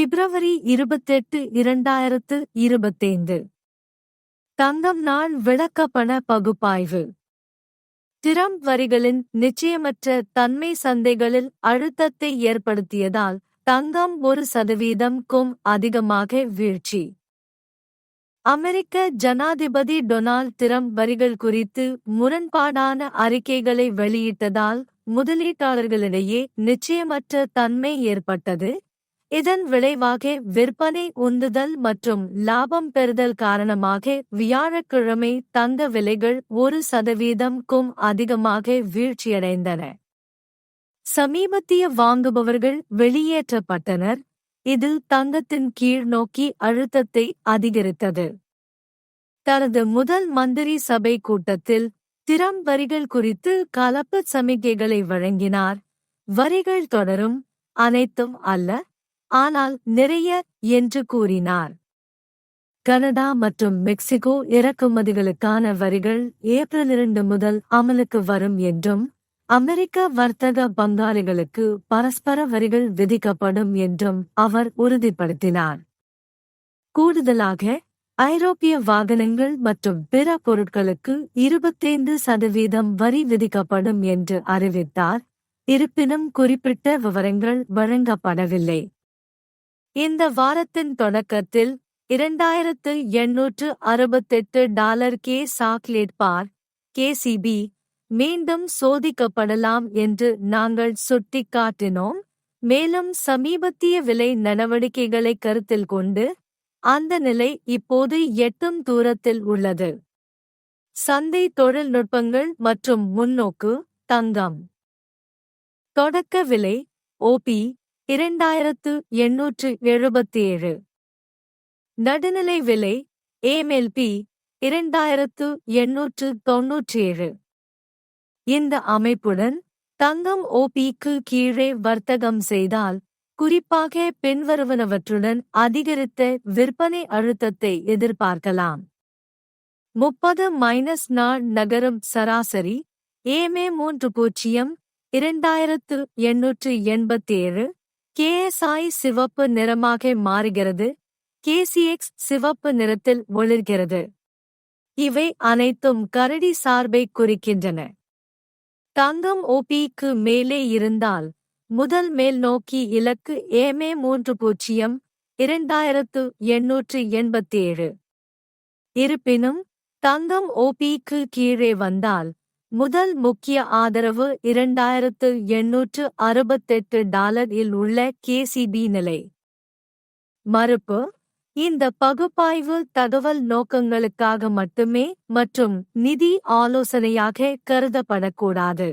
பிப்ரவரி இருபத்தெட்டு இரண்டாயிரத்து இருபத்தைந்து. தங்கம் நாள் விளக்கப்பண பகுப்பாய்வு. டிரம்ப் வரிகளின் நிச்சயமற்ற தன்மை சந்தைகளில் அழுத்தத்தை ஏற்படுத்தியதால் தங்கம் ஒரு சதவீதம்க்கும் அதிகமாக வீழ்ச்சி. அமெரிக்க ஜனாதிபதி டொனால்ட் டிரம்ப் வரிகள் குறித்து முரண்பாடான அறிக்கைகளை வெளியிட்டதால் முதலீட்டாளர்களிடையே நிச்சயமற்ற தன்மை ஏற்பட்டது. இதன் விளைவாக விற்பனை உந்துதல் மற்றும் லாபம் பெறுதல் காரணமாக வியாழக்கிழமை தங்க விலைகள் ஒரு சதவீதம்க்கும் அதிகமாக வீழ்ச்சியடைந்தன. சமீபத்திய வாங்குபவர்கள் வெளியேற்றப்பட்டனர். இது தங்கத்தின் கீழ் நோக்கி அழுத்தத்தை அதிகரித்தது. தனது முதல் மந்திரி சபை கூட்டத்தில் திறம் வரிகள் குறித்து கலப்பு சமிக்கைகளை வழங்கினார். வரிகள் தொடரும். அனைத்தும் அல்ல. ஆனால் நிறைய என்று கூறினார். கனடா மற்றும் மெக்சிகோ இறக்குமதிகளுக்கான வரிகள் ஏப்ரல் இரண்டு முதல் அமலுக்கு வரும் என்றும் அமெரிக்க வர்த்தக பங்காளிகளுக்கு பரஸ்பர வரிகள் விதிக்கப்படும் என்றும் அவர் உறுதிப்படுத்தினார். கூடுதலாக ஐரோப்பிய வாகனங்கள் மற்றும் பிற பொருட்களுக்கு இருபத்தைந்து சதவீதம் வரி விதிக்கப்படும் என்று அறிவித்தார். இருப்பினும் குறிப்பிட்ட விவரங்கள் வழங்கப்படவில்லை. இந்த வாரத்தின் தொடக்கத்தில் இரண்டாயிரத்து எண்ணூற்று அறுபத்தெட்டு டாலர் கே சாக்லேட் பார் கேசிபி மீண்டும் சோதிக்கப்படலாம் என்று நாங்கள் சுட்டிக்காட்டினோம். மேலும் சமீபத்திய விலை நடவடிக்கைகளை கருத்தில் கொண்டு அந்த நிலை இப்போது எட்டும் தூரத்தில் உள்ளது. சந்தை தொழில்நுட்பங்கள் மற்றும் முன்னோக்கு தங்கம். தொடக்க விலை ஓபி இரண்டாயிரத்து எண்ணூற்று எழுபத்தி ஏழு நடுநிலை விலை ஏமெல்பி இரண்டாயிரத்து எண்ணூற்று தொன்னூற்றி ஏழு இந்த அமைப்புடன் தங்கம் ஓபிக்கு கீழே வர்த்தகம் செய்தால் குறிப்பாக பின்வருவனவற்றுடன் அதிகரித்த விற்பனை அழுத்தத்தை எதிர்பார்க்கலாம். முப்பது மைனஸ் நாள் நகரும் சராசரி ஏமே மூன்று பூஜ்ஜியம் இரண்டாயிரத்து எண்ணூற்று எண்பத்தி ஏழு கேஎஸ்ஐ சிவப்பு நிறமாக மாறுகிறது கேசிஎக்ஸ் சிவப்பு நிறத்தில் ஒளிர்கிறது. இவை அனைத்தும் கரடி சார்பை குறிக்கின்றன. தங்கம் ஓபிக்கு மேலே இருந்தால் முதல் மேல் நோக்கி இலக்கு ஏமே மூன்று பூஜ்ஜியம் இரண்டாயிரத்து எண்ணூற்று எண்பத்தி ஏழு இருப்பினும் தங்கம் ஓபிக்கு கீழே வந்தால் முதல் முக்கிய ஆதரவு இரண்டாயிரத்து எண்ணூற்று அறுபத்தெட்டு டாலர் இல் உள்ள கேசிபி நிலை. மறுப்பு இந்த பகுப்பாய்வு தகவல் நோக்கங்களுக்காக மட்டுமே மற்றும் நிதி ஆலோசனையாக கருதப்படக்கூடாது.